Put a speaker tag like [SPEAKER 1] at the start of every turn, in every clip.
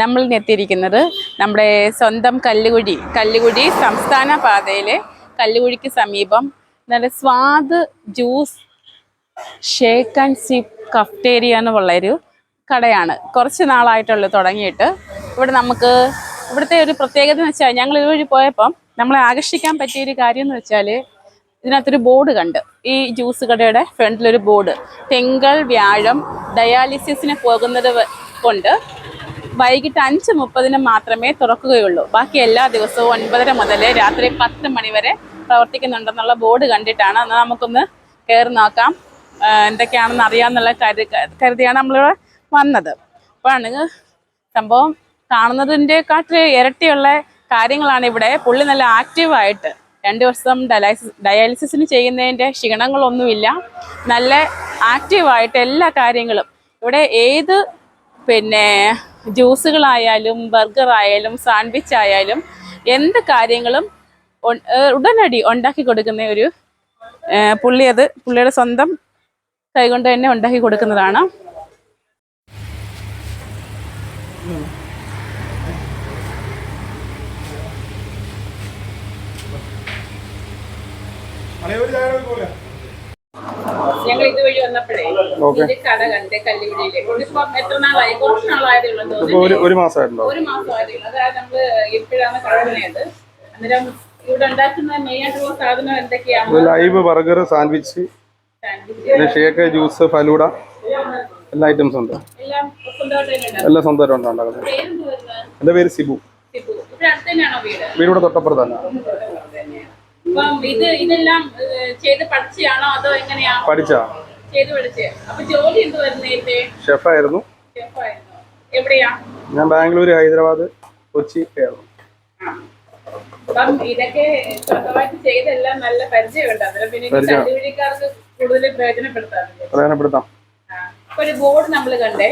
[SPEAKER 1] നമ്മൾ എത്തിയിരിക്കുന്നത് നമ്മുടെ സ്വന്തം കല്ലുകുഴി കല്ലുകുഴി സംസ്ഥാന പാതയിലെ കല്ലുകുഴിക്ക് സമീപം. നല്ല സ്വാദ് juice shake and sip cafeteria എന്നുള്ളൊരു കടയാണ്. കുറച്ച് നാളായിട്ടുള്ള തുടങ്ങിയിട്ട്. ഇവിടെ നമുക്ക് ഇവിടുത്തെ ഒരു പ്രത്യേകത എന്ന് വെച്ചാൽ ഞങ്ങൾ ഇതുവഴി പോയപ്പം നമ്മളെ ആകർഷിക്കാൻ പറ്റിയ ഒരു കാര്യം എന്ന് വെച്ചാൽ ഇതിനകത്തൊരു ബോർഡ് കണ്ട്. ഈ ജ്യൂസ് കടയുടെ ഫ്രണ്ടിലൊരു ബോർഡ്. തിങ്കൾ വ്യാഴം ഡയാലിസിസിന് പോകുന്നത് കൊണ്ട് വൈകിട്ട് അഞ്ച് മുപ്പതിന് മാത്രമേ തുറക്കുകയുള്ളൂ. ബാക്കി എല്ലാ ദിവസവും ഒൻപതര മുതൽ രാത്രി പത്ത് മണിവരെ പ്രവർത്തിക്കുന്നുണ്ടെന്നുള്ള ബോർഡ് കണ്ടിട്ടാണ്. എന്നാൽ നമുക്കൊന്ന് കയറി നോക്കാം. എന്തൊക്കെയാണെന്ന് അറിയാമെന്നുള്ള കരു കരുതിയാണ് നമ്മളിവിടെ വന്നത്. അപ്പോഴാണ് സംഭവം കാണുന്നതിന്റെ കാട്ടിൽ ഇരട്ടിയുള്ള കാര്യങ്ങളാണ് ഇവിടെ. പുള്ളി നല്ല ആക്റ്റീവായിട്ട് രണ്ട് വർഷം ഡയാലിസിസ് ഡയാലിസിസിന് ചെയ്യുന്നതിന്റെ ക്ഷീണങ്ങളൊന്നുമില്ല. നല്ല ആക്റ്റീവായിട്ട് എല്ലാ കാര്യങ്ങളും ഇവിടെ ഏത് പിന്നെ ജ്യൂസുകളായാലും ബർഗർ ആയാലും സാൻഡ്വിച്ച് ആയാലും എന്ത് കാര്യങ്ങളും ഉടനടി ഉണ്ടാക്കി കൊടുക്കുന്ന ഒരു പുള്ളി അത് പുള്ളിയുടെ സ്വന്തം കൈകൊണ്ട് തന്നെ ഉണ്ടാക്കി കൊടുക്കുന്നതാണ്. ഞങ്ങൾ ഇതുവഴി വന്നപ്പോഴേ. കട കണ്ട് കല്ലുകുടിയിലെ ഇതിപ്പം എത്ര നാളായി? കുറച്ച് നാളായതേ ഉള്ളൂ തോന്നുന്നു.
[SPEAKER 2] ഒരു ഒരു
[SPEAKER 1] മാസമായതേ ഉള്ളൂ അതായത് നമ്മൾ അന്നേരം ഇവിടെ ഉണ്ടാക്കുന്ന മെയിൻ ആയിട്ടുള്ള സാധനം എന്തൊക്കെയാണ്?
[SPEAKER 2] ലൈവ് ബർഗർ സാൻഡ്വിച്ച് പിന്നെ ഷേക്ക് ജ്യൂസ് ഫലൂഡ എല്ലാ ഐറ്റംസും ഉണ്ട്.
[SPEAKER 1] എല്ലാം സ്വന്തമായിട്ട്
[SPEAKER 2] ഉണ്ടാകുന്നത് എന്റെ ഉണ്ടാക്കുന്നത്. എന്റെ പേര് സിബു. വീടിവിടെ തൊട്ടപ്പുറത്താണ് തൊട്ടപ്പുറത്ത് തന്നെ.
[SPEAKER 1] ഇത് ഇതെല്ലാം ചെയ്ത് പഠിച്ചാണോ അതോ എങ്ങനെയാ
[SPEAKER 2] പഠിച്ചാ
[SPEAKER 1] ചെയ്ത് പഠിച്ചേ. അപ്പൊ ജോലി എന്ത് വരുന്നേ
[SPEAKER 2] ഷെഫായിരുന്നു.
[SPEAKER 1] ഷെഫായിരുന്നു. എവിടെയാ?
[SPEAKER 2] ഞാൻ ബാംഗ്ലൂർ ഹൈദരാബാദ് കൊച്ചി
[SPEAKER 1] ആയിരുന്നു അപ്പം ഇതൊക്കെ സ്വന്തമായിട്ട് ചെയ്തെല്ലാം നല്ല പരിചയമുണ്ട്. പിന്നെ. കണ്ടുപിടിക്കാർക്ക് കൂടുതൽ പ്രയോജനപ്പെടുത്താറില്ല? ഒരു ബോർഡ് നമ്മൾ കണ്ടേ.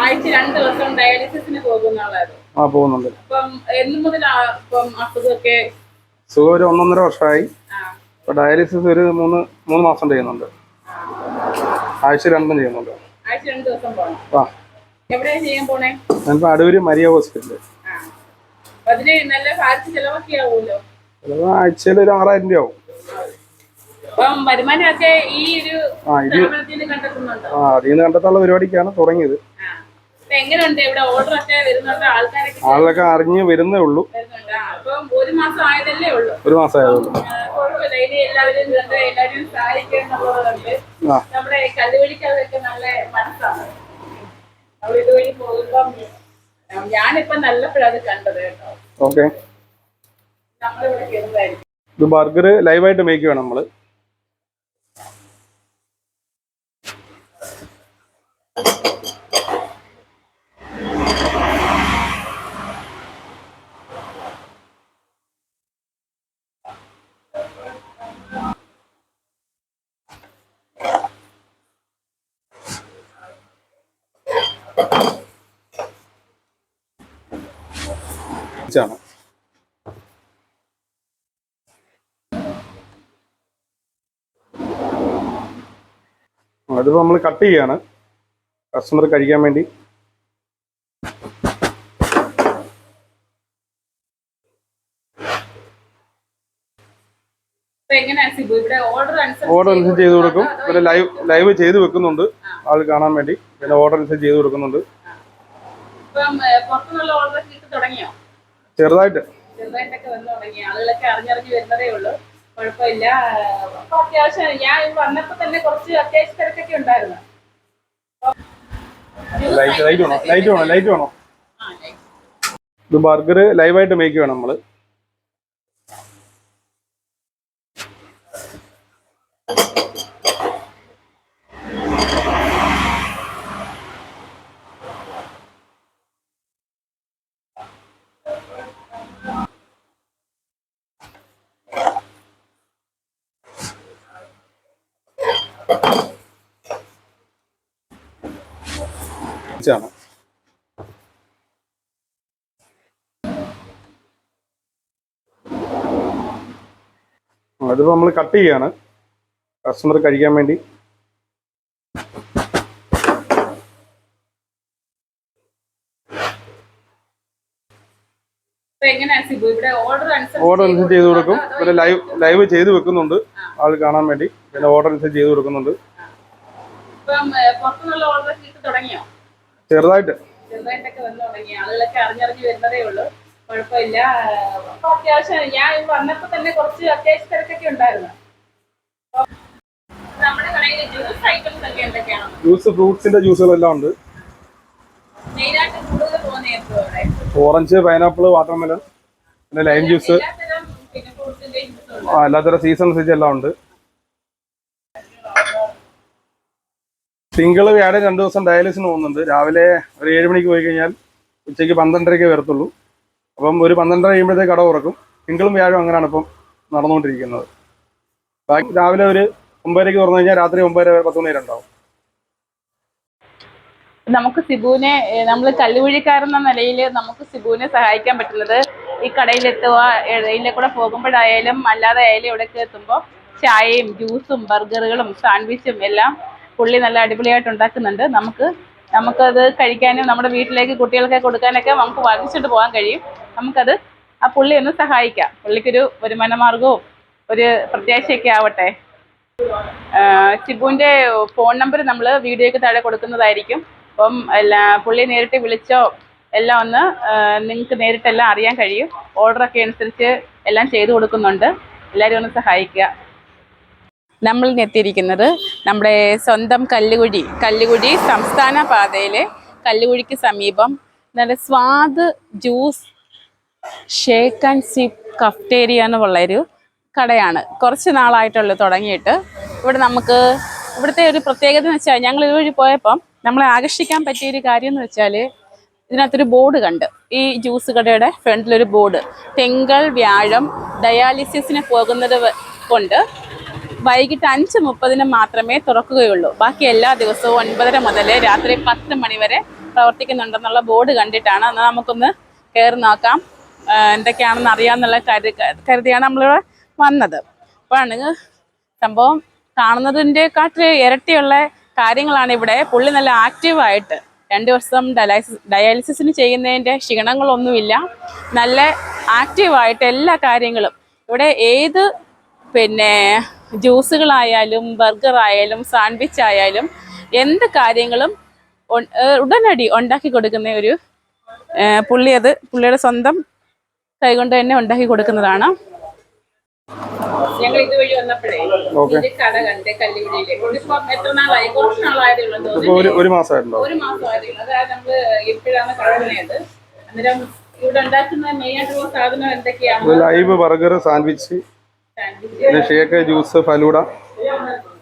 [SPEAKER 1] ആഴ്ച രണ്ട് ദിവസം ഡയാലിസിസിന് പോകുന്നുള്ളത്
[SPEAKER 2] ആ പോകുന്നുണ്ട്.
[SPEAKER 1] അപ്പം എന്ന് മുതൽ അപ്പം അസുഖമൊക്കെ
[SPEAKER 2] സുഖം ഒരു ഒന്നൊന്നര വർഷമായി. ഇപ്പൊ ഡയാലിസിസ് ഒരു മൂന്ന് മൂന്ന് മാസം ചെയ്യുന്നുണ്ട്. ആഴ്ച രണ്ടും ചെയ്യുന്നുണ്ട്. ആ. ഞാനിപ്പോൾ അടൂര് മരിയ ചിലപ്പോൾ ആഴ്ചയിൽ ഒരു ആറായിരം രൂപ ആവും. ആ ഇത്
[SPEAKER 1] നിന്ന്
[SPEAKER 2] കണ്ടെത്താനുള്ള പരിപാടിക്കാണ് തുടങ്ങിയത്.
[SPEAKER 1] എങ്ങനെയുണ്ട്? ഇവിടെ ഓർഡർ ഒക്കെ വരുന്നുണ്ട്. ആൾക്കാരൊക്കെ
[SPEAKER 2] ആളൊക്കെ അറിഞ്ഞ് വരുന്നേ ഉള്ളൂ.
[SPEAKER 1] അപ്പം ഒരു മാസം ആയതല്ലേ ഉള്ളൂ.
[SPEAKER 2] ഒരു
[SPEAKER 1] കുഴപ്പമില്ല. ഇനി എല്ലാവരും കണ്ട് എല്ലാവരും സഹായിക്കുക എന്നുള്ളതുകൊണ്ട്
[SPEAKER 2] ആ.
[SPEAKER 1] നമ്മുടെ കല്ലുവഴിക്കാതൊക്കെ നല്ല മനസ്സാണ്. നമ്മൾ ഇതുവഴി പോകുമ്പം ഉം, ഞാനിപ്പോ നല്ലപ്പോഴാണ് അത് കണ്ടത് കേട്ടോ.
[SPEAKER 2] ഓക്കെ.
[SPEAKER 1] നമ്മളിവിടെ കയറുന്നതായിരിക്കും.
[SPEAKER 2] ഇത് ബർഗർ ലൈവായിട്ട് മേക്ക് വേണം നമ്മൾ ാണ് അതിപ്പോൾ നമ്മൾ കട്ട് ചെയ്യാണ്. കസ്റ്റമർ കഴിക്കാൻ വേണ്ടി.
[SPEAKER 1] ഓർഡർ
[SPEAKER 2] അനുസരിച്ച് ചെയ്ത് കൊടുക്കും. പിന്നെ ലൈവ് ലൈവ് ചെയ്ത് വെക്കുന്നുണ്ട്. ആൾ കാണാൻ വേണ്ടി. പിന്നെ ഓർഡർ അനുസരിച്ച് ചെയ്ത് കൊടുക്കുന്നുണ്ട്. ചെറുതായിട്ട്.
[SPEAKER 1] ചെറുതായിട്ടൊക്കെ വന്നു തുടങ്ങി ആളുകളൊക്കെ അറിഞ്ഞറിഞ്ഞ് വരുന്നതേ ഉള്ളൂ. കുഴപ്പമില്ല. അപ്പൊ അത്യാവശ്യം ഞാൻ വന്നപ്പോ തന്നെ കുറച്ച് അത്യാവശ്യ തിരക്കൊക്കെ ഉണ്ടായിരുന്നു.
[SPEAKER 2] ലൈറ്റ് വേണോ? ലൈറ്റ് വേണോ? ലൈറ്റ് വേണോ. ഇത് ബർഗർ ലൈവായിട്ട് മേക്ക് വേണം നമ്മൾ ആണ് നമ്മൾ കട്ട് ചെയ്യാണ്. കസ്റ്റമർ കഴിക്കാൻ വേണ്ടി
[SPEAKER 1] ഇപ്പൊ എങ്ങനെയാ സിബു ഇവിടെ ഓർഡർ
[SPEAKER 2] അനുസരിച്ച് ചെയ്ത് കൊടുക്കും.
[SPEAKER 1] ഇവിടെ
[SPEAKER 2] പിന്നെ ലൈവ് ലൈവ് ചെയ്ത് വെക്കുന്നുണ്ട്. ആൾ കാണാൻ വേണ്ടി. പിന്നെ ഓർഡർ അനുസരിച്ച് ചെയ്ത് കൊടുക്കുന്നുണ്ട്. ചെറുതായിട്ട്.
[SPEAKER 1] കുഴപ്പമില്ല. അപ്പൊ അത്യാവശ്യം ഞാൻ വന്നപ്പോ തന്നെ കുറച്ച് അത്യാവശ്യ തിരക്കൊക്കെ ഉണ്ടായിരുന്നു. അപ്പൊ ജ്യൂസ്
[SPEAKER 2] ഫ്രൂട്ട്സിന്റെ ജ്യൂസുകളെല്ലാം ഉണ്ട്.
[SPEAKER 1] മെയിനായിട്ട് കൂടുതൽ പോകുന്ന എന്തോ അവിടെ?
[SPEAKER 2] ഓറഞ്ച് പൈനാപ്പിൾ വാട്ടർമെലൺ പിന്നെ ലൈം ജ്യൂസ്. ആ എല്ലാത്തരം സീസൺ അനുസരിച്ച് എല്ലാം ഉണ്ട്. തിങ്കൾ വ്യാഴം രണ്ടു ദിവസം ഡയാലിസിന് പോകുന്നുണ്ട്. രാവിലെ ഒരു ഏഴ് മണിക്ക് പോയി കഴിഞ്ഞാൽ ഉച്ചയ്ക്ക് പന്ത്രണ്ടരയ്ക്ക് വരത്തുള്ളൂ. അപ്പം ഒരു പന്ത്രണ്ടര കഴിയുമ്പോഴത്തേക്ക് കട ഉറക്കും തിങ്കളും വ്യാഴം അങ്ങനെയാണ് ഇപ്പം നടന്നുകൊണ്ടിരിക്കുന്നത്. ബാക്കി രാവിലെ ഒരു ഒമ്പതരയ്ക്ക് തുറന്നു കഴിഞ്ഞാൽ രാത്രി ഒമ്പതര പത്ത് മണി വരെ ഉണ്ടാവും.
[SPEAKER 1] നമുക്ക് സിബുവിനെ നമ്മൾ കല്ലുവഴിക്കാരെന്ന നിലയിൽ നമുക്ക് സിബുവിനെ സഹായിക്കാൻ പറ്റുന്നത് ഈ കടയിലെത്തുക ഇടയിലെ കൂടെ പോകുമ്പോഴായാലും അല്ലാതെ ആയാലും ഇവിടേക്ക് എത്തുമ്പോൾ ചായയും ജ്യൂസും ബർഗറുകളും സാൻഡ്വിച്ചും എല്ലാം പുള്ളി നല്ല അടിപൊളിയായിട്ട് ഉണ്ടാക്കുന്നുണ്ട്. നമുക്ക് നമുക്കത് കഴിക്കാനും നമ്മുടെ വീട്ടിലേക്ക് കുട്ടികൾക്ക് കൊടുക്കാനൊക്കെ നമുക്ക് വാങ്ങിച്ചിട്ട് പോകാൻ കഴിയും. നമുക്കത് ആ പുള്ളി ഒന്ന് സഹായിക്കാം. പുള്ളിക്കൊരു വരുമാന മാർഗവും ഒരു പ്രത്യാശയൊക്കെ ആവട്ടെ. സിബുവിന്റെ ഫോൺ നമ്പർ നമ്മൾ വീഡിയോയ്ക്ക് താഴെ കൊടുക്കുന്നതായിരിക്കും. അപ്പം എല്ലാ പുള്ളി നേരിട്ട് വിളിച്ചോ എല്ലാം ഒന്ന് നിങ്ങൾക്ക് നേരിട്ടെല്ലാം അറിയാൻ കഴിയും. ഓർഡറൊക്കെ അനുസരിച്ച് എല്ലാം ചെയ്തു കൊടുക്കുന്നുണ്ട്. എല്ലാവരും ഒന്ന് സഹായിക്കുക. നമ്മൾ എത്തിയിരിക്കുന്നത് നമ്മുടെ സ്വന്തം കല്ലുകുഴി കല്ലുകുഴി സംസ്ഥാന പാതയിലെ കല്ലുകുഴിക്ക് സമീപം നല്ല സ്വാദ് juice shake and sip cafeteria എന്നുള്ളൊരു കടയാണ്. കുറച്ച് നാളായിട്ടുള്ളൂ തുടങ്ങിയിട്ട്. ഇവിടെ നമുക്ക് ഇവിടുത്തെ ഒരു പ്രത്യേകത എന്ന് വെച്ചാൽ ഞങ്ങൾ ഇതുവഴി പോയപ്പം നമ്മളെ ആകർഷിക്കാൻ പറ്റിയ ഒരു കാര്യം എന്ന് വെച്ചാൽ ഇതിനകത്തൊരു ബോർഡ് കണ്ട്. ഈ ജ്യൂസ് കടയുടെ ഫ്രണ്ടിലൊരു ബോർഡ് തിങ്കൾ വ്യാഴം ഡയാലിസിസിന് പോകുന്നത് കൊണ്ട് വൈകിട്ട് അഞ്ച് മുപ്പതിന് മാത്രമേ തുറക്കുകയുള്ളൂ. ബാക്കി എല്ലാ ദിവസവും ഒൻപതര മുതൽ രാത്രി പത്ത് മണിവരെ പ്രവർത്തിക്കുന്നുണ്ടെന്നുള്ള ബോർഡ് കണ്ടിട്ടാണ്. എന്നാൽ നമുക്കൊന്ന് കയറി നോക്കാം. എന്തൊക്കെയാണെന്ന് അറിയാമെന്നുള്ള കരു കരുതിയാണ് നമ്മളിവിടെ വന്നത്. അപ്പോഴാണ് സംഭവം കാണുന്നതിന്റെ കാട്ടിൽ ഇരട്ടിയുള്ള കാര്യങ്ങളാണ് ഇവിടെ. പുള്ളി നല്ല ആക്റ്റീവായിട്ട് രണ്ട് വർഷം ഡയാലിസിസ് ഡയാലിസിസിന് ചെയ്യുന്നതിന്റെ ക്ഷീണങ്ങളൊന്നുമില്ല. നല്ല ആക്റ്റീവായിട്ട് എല്ലാ കാര്യങ്ങളും. ഇവിടെ ഏത് പിന്നെ ജ്യൂസുകളായാലും ബർഗർ ആയാലും സാൻഡ്വിച്ച് ആയാലും എന്ത് കാര്യങ്ങളും ഉടനടി ഉണ്ടാക്കി കൊടുക്കുന്ന ഒരു പുള്ളി അത് പുള്ളിയുടെ സ്വന്തം കൈകൊണ്ട് തന്നെ ഉണ്ടാക്കി കൊടുക്കുന്നതാണ്. ഞങ്ങൾ ഇതുവഴി വന്നപ്പോഴേ
[SPEAKER 2] ഇതിന്റെ
[SPEAKER 1] ഇത് കട കണ്ട് കല്ലുകുഴിയിലെ ഇതിപ്പം എത്ര നാളായി? കുറച്ച് നാളായതേ ഉള്ളൂ തോന്നുന്നു
[SPEAKER 2] ഒരു മാസമായിട്ടുണ്ടോ?
[SPEAKER 1] ഒരു മാസമായതേ ഉള്ളൂ അതായത് നമ്മൾ എപ്പോഴാണ് തുടങ്ങിയത് അന്നേരം ഇവിടെ ഉണ്ടാക്കുന്ന മെയിൻ ആയിട്ടുള്ള സാധനം എന്തൊക്കെയാണ്?
[SPEAKER 2] ലൈവ് ബർഗർ സാൻഡ്വിച്ച് പിന്നെ ഷേക്ക് ജ്യൂസ് ഫലൂഡ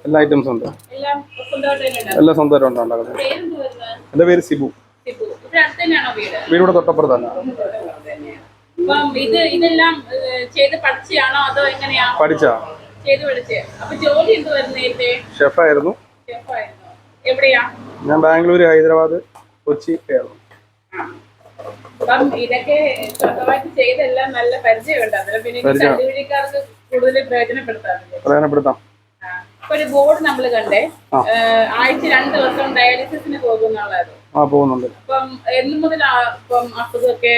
[SPEAKER 2] എല്ലാ ഐറ്റംസും ഉണ്ട്.
[SPEAKER 1] എല്ലാ സ്വന്തമായിട്ട് തന്നെ ഉണ്ടാക്കും
[SPEAKER 2] എല്ലാം സ്വന്തമായിട്ട് ഉണ്ടാക്കുന്നത്.
[SPEAKER 1] പേരെന്ത്
[SPEAKER 2] പേര് സിബു.
[SPEAKER 1] വീട്
[SPEAKER 2] വീട്? ഇവിടെ തൊട്ടപ്പുറത്ത് തന്നെ.
[SPEAKER 1] അപ്പം ഇത് ഇതെല്ലാം ചെയ്ത് പഠിച്ചാണോ അതോ എങ്ങനെയാ
[SPEAKER 2] പഠിച്ചാ
[SPEAKER 1] ചെയ്ത് പഠിച്ചേ അപ്പൊ ജോലി എന്ത് വരുന്നേ
[SPEAKER 2] ഷെഫായിരുന്നു.
[SPEAKER 1] ഷെഫായിരുന്നു. എവിടെയാ?
[SPEAKER 2] ഞാൻ ബാംഗ്ലൂർ ഹൈദരാബാദ് കൊച്ചി കേരളം.
[SPEAKER 1] അപ്പം ഇതൊക്കെ സ്വന്തമായിട്ട് ചെയ്തെല്ലാം നല്ല പരിചയമുണ്ട്. അന്നേരം പിന്നെ കൂടുതൽ പ്രയോജനപ്പെടുത്താറില്ലേ. ഇപ്പൊ ഒരു ബോർഡ് നമ്മൾ കണ്ടേ. ആഴ്ച രണ്ട് ദിവസം ഡയാലിസിസിന് പോകുന്നുള്ളത്.
[SPEAKER 2] ആ പോകുന്നുണ്ട്.
[SPEAKER 1] അപ്പം എന്ന് മുതലാ ഇപ്പം അസുഖമൊക്കെ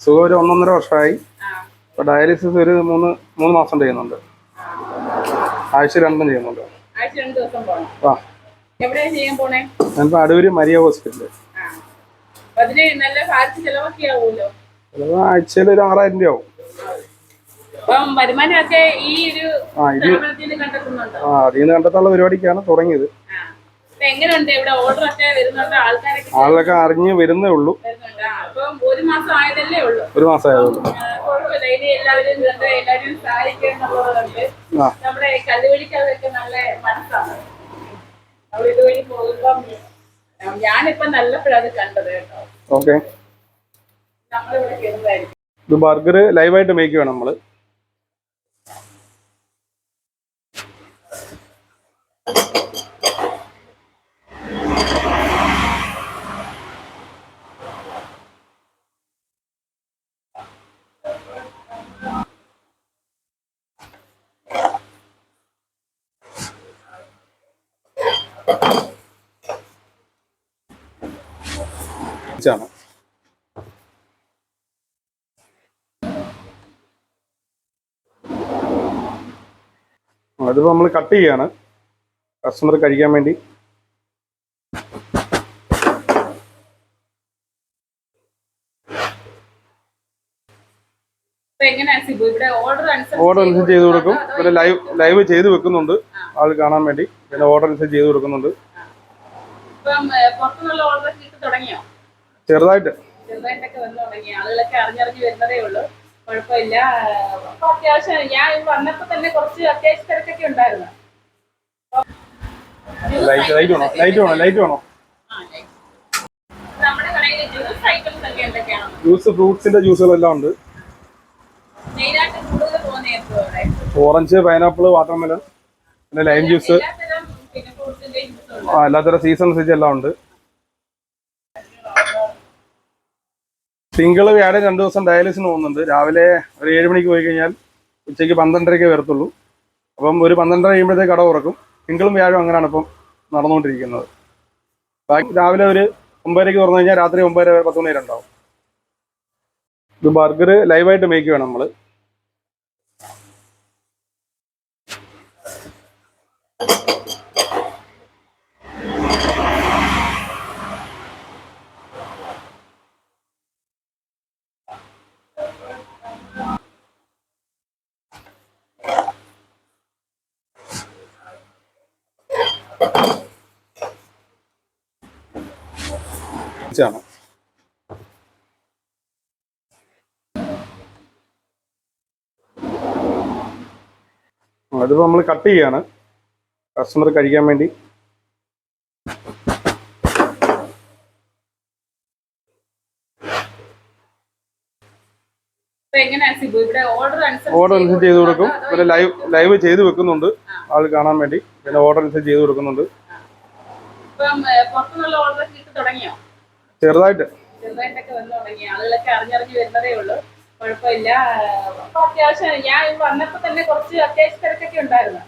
[SPEAKER 2] സുഖം ഒരു ഒന്നൊന്നര വർഷമായി. ഇപ്പൊ ഡയാലിസിസ് ഒരു മൂന്ന് മൂന്ന് മാസം ചെയ്യുന്നുണ്ട്. ആഴ്ച രണ്ടും ചെയ്യുന്നുണ്ട്. ആ. ഞാനിപ്പോൾ അടൂര് മരിയ ചിലപ്പോൾ ആഴ്ചയിൽ ഒരു ആറായിരം രൂപ ആവും ആ ഇത്
[SPEAKER 1] സ്ഥാപനത്തിൽ നിന്ന്
[SPEAKER 2] കണ്ടെത്താനുള്ള പരിപാടിക്കാണ് തുടങ്ങിയത്.
[SPEAKER 1] എങ്ങനെയുണ്ട്? ഇവിടെ ഓർഡർ ഒക്കെ വരുന്നുണ്ട്. ആൾക്കാരൊക്കെ
[SPEAKER 2] ആളൊക്കെ അറിഞ്ഞ് വരുന്നേ ഉള്ളൂ.
[SPEAKER 1] അപ്പം ഒരു മാസം ആയതല്ലേ ഉള്ളൂ.
[SPEAKER 2] ഒരു മാസമായതുള്ളൂ
[SPEAKER 1] ആ, കുഴപ്പമില്ല. ഇനി എല്ലാവരും കണ്ട് എല്ലാവരും സഹായിക്കുക എന്നുള്ളതുകൊണ്ട്
[SPEAKER 2] ആ.
[SPEAKER 1] നമ്മുടെ കല്ലുവഴിക്കാതൊക്കെ നല്ല മനസ്സാണ്. നമ്മൾ ഇതുവഴി പോകുമ്പം ആ, ഞാനിപ്പം നല്ലപ്പോഴാണ് അത് കണ്ടത് കേട്ടോ.
[SPEAKER 2] ഓക്കെ.
[SPEAKER 1] നമ്മളിവിടെ
[SPEAKER 2] ഇത് ബർഗർ ലൈവായിട്ട് മേക്ക് വേണം നമ്മൾ ആണ് അതിപ്പോൾ നമ്മൾ കട്ട് ചെയ്യാണ്. കസ്റ്റമർ കഴിക്കാൻ വേണ്ടി.
[SPEAKER 1] ഓർഡർ
[SPEAKER 2] അനുസരിച്ച് ചെയ്ത് കൊടുക്കും. പിന്നെ ലൈവ് ലൈവ് ചെയ്ത് വെക്കുന്നുണ്ട്. ആൾ കാണാൻ വേണ്ടി. പിന്നെ ഓർഡർ അനുസരിച്ച് ചെയ്ത് കൊടുക്കുന്നുണ്ട്. ചെറുതായിട്ട്.
[SPEAKER 1] ചെറുതായിട്ടൊക്കെ വന്നു തുടങ്ങി. ആളുകളൊക്കെ അറിഞ്ഞറിഞ്ഞ് വരുന്നതേ ഉള്ളൂ. കുഴപ്പമില്ല. അപ്പൊ അത്യാവശ്യം ഞാൻ വന്നപ്പോ തന്നെ കുറച്ച് അത്യാവശ്യ തിരക്കൊക്കെ ഉണ്ടായിരുന്നു.
[SPEAKER 2] ലൈറ്റ് ലൈറ്റ് വേണോ? ലൈറ്റ് വേണോ? ലൈറ്റ് വേണോ?
[SPEAKER 1] ജ്യൂസ്
[SPEAKER 2] ഫ്രൂട്ട്സിന്റെ ജ്യൂസുകളെല്ലാം ഉണ്ട്. ഓറഞ്ച് പൈനാപ്പിൾ വാട്ടർമെലൺ പിന്നെ ലൈം ജ്യൂസ്. ആ എല്ലാത്തരം സീസൺ അനുസരിച്ച് എല്ലാം ഉണ്ട്. തിങ്കൾ വ്യാഴം രണ്ട് ദിവസം ഡയാലിസിന് പോകുന്നുണ്ട്. രാവിലെ ഒരു ഏഴ് മണിക്ക് പോയി കഴിഞ്ഞാൽ ഉച്ചയ്ക്ക് പന്ത്രണ്ടരയ്ക്ക് വരത്തുള്ളൂ. അപ്പം ഒരു പന്ത്രണ്ടര കഴിയുമ്പോഴത്തേക്ക് കട ഉറക്കും തിങ്കളും വ്യാഴം അങ്ങനെയാണ് ഇപ്പം നടന്നുകൊണ്ടിരിക്കുന്നത്. ബാക്കി രാവിലെ ഒരു ഒമ്പതരയ്ക്ക് തുറന്നു കഴിഞ്ഞാൽ രാത്രി ഒമ്പതര വരെ പത്ത് മണി വരെ ഉണ്ടാവും. ഇത് ബർഗർ ലൈവായിട്ട് മേക്ക് വേണം നമ്മൾ ആണ് അതിപ്പോൾ നമ്മൾ കട്ട് ചെയ്യാണ്. കസ്റ്റമർ കഴിക്കാൻ വേണ്ടി.
[SPEAKER 1] ഇവിടെ ഓർഡർ
[SPEAKER 2] ഓർഡർ അനുസരിച്ച് ചെയ്ത് കൊടുക്കും. പിന്നെ ലൈവ് ലൈവ് ചെയ്ത് വെക്കുന്നുണ്ട്. ആൾ കാണാൻ വേണ്ടി. പിന്നെ ഓർഡർ അനുസരിച്ച് ചെയ്ത് കൊടുക്കുന്നുണ്ട്. ചെറുതായിട്ട്.
[SPEAKER 1] ചെറുതായിട്ടൊക്കെ വന്നു തുടങ്ങി. ആളുകളൊക്കെ അറിഞ്ഞറിഞ്ഞ് വരുന്നതേ ഉള്ളൂ. കുഴപ്പമില്ല. അപ്പൊ അത്യാവശ്യം ഞാൻ വന്നപ്പോ തന്നെ കുറച്ച് അത്യാവശ്യ തിരക്കൊക്കെ ഉണ്ടായിരുന്നു.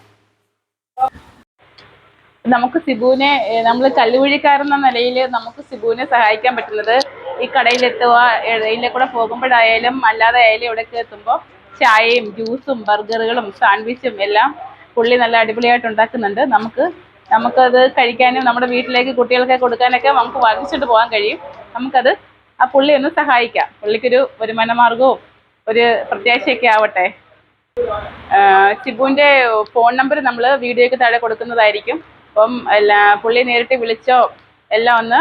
[SPEAKER 1] നമുക്ക് സിബുവിനെ നമ്മൾ കല്ലുകുഴിക്കാരെന്ന നിലയിൽ നമുക്ക് സിബുവിനെ സഹായിക്കാൻ പറ്റുന്നത് ഈ കടയിലെത്തുക ഇടയിലെ കൂടെ പോകുമ്പോഴായാലും അല്ലാതെ ആയാലും ഇവിടെ എത്തുമ്പോൾ ചായയും ജ്യൂസും ബർഗറുകളും സാൻഡ്വിച്ചും എല്ലാം പുള്ളി നല്ല അടിപൊളിയായിട്ട് ഉണ്ടാക്കുന്നുണ്ട്. നമുക്ക് നമുക്കത് കഴിക്കാനും നമ്മുടെ വീട്ടിലേക്ക് കുട്ടികൾക്ക് കൊടുക്കാനൊക്കെ നമുക്ക് വർദ്ധിച്ചിട്ട് പോകാൻ കഴിയും. നമുക്കത് ആ പുള്ളി ഒന്ന് സഹായിക്കാം. പുള്ളിക്കൊരു വരുമാന മാർഗവും ഒരു പ്രത്യാശയൊക്കെ ആവട്ടെ. ചിബുവിന്റെ ഫോൺ നമ്പർ നമ്മൾ വീഡിയോയ്ക്ക് താഴെ കൊടുക്കുന്നതായിരിക്കും. അപ്പം എല്ലാ പുള്ളി നേരിട്ട് വിളിച്ചോ എല്ലാം ഒന്ന്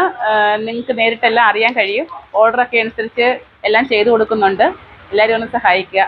[SPEAKER 1] നിങ്ങൾക്ക് നേരിട്ടെല്ലാം അറിയാൻ കഴിയും. ഓർഡറൊക്കെ അനുസരിച്ച് എല്ലാം ചെയ്തു കൊടുക്കുന്നുണ്ട്. എല്ലാവരും ഒന്ന് സഹായിക്കുക.